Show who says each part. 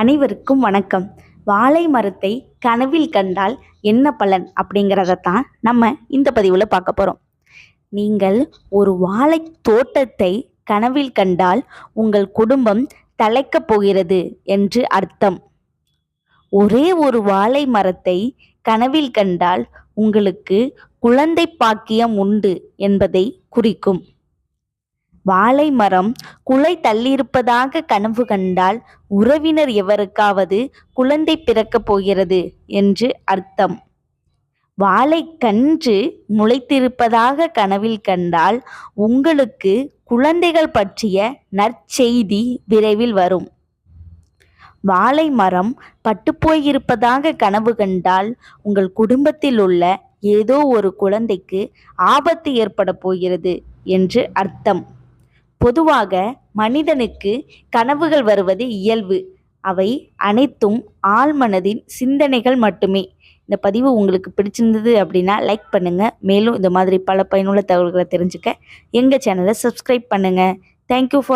Speaker 1: அனைவருக்கும் வணக்கம். வாழை மரத்தை கனவில் கண்டால் என்ன பலன் அப்படிங்கிறத தான் நம்ம இந்த பதிவில் பார்க்க போகிறோம் நீங்கள் ஒரு வாழை தோட்டத்தை கனவில் கண்டால் உங்கள் குடும்பம் தலைக்கப் போகிறது என்று அர்த்தம். ஒரே ஒரு வாழை மரத்தை கனவில் கண்டால் உங்களுக்கு குழந்தை பாக்கியம் உண்டு என்பதை குறிக்கும். வாழை மரம் குலை தள்ளியிருப்பதாக கனவு கண்டால் உறவினர் எவருக்காவது குழந்தை பிறக்கப் போகிறது என்று அர்த்தம். வாழை கன்று முளைத்திருப்பதாக கனவில் கண்டால் உங்களுக்கு குழந்தைகள் பற்றிய நற்செய்தி விரைவில் வரும். வாழை மரம் பட்டுப்போயிருப்பதாக கனவு கண்டால் உங்கள் குடும்பத்தில் உள்ள ஏதோ ஒரு குழந்தைக்கு ஆபத்து ஏற்பட போகிறது என்று அர்த்தம். பொதுவாக மனிதனுக்கு கனவுகள் வருவது இயல்பு. அவை அனைத்தும் ஆழ்மனதின் சிந்தனைகள் மட்டுமே. இந்த பதிவு உங்களுக்கு பிடிச்சிருந்தது அப்படின்னா லைக் பண்ணுங்கள் மேலும் இந்த மாதிரி பல பயனுள்ள தகவல்களை தெரிஞ்சுக்க எங்கள் சேனலை சப்ஸ்கிரைப் பண்ணுங்கள் தேங்க்யூ ஃபார்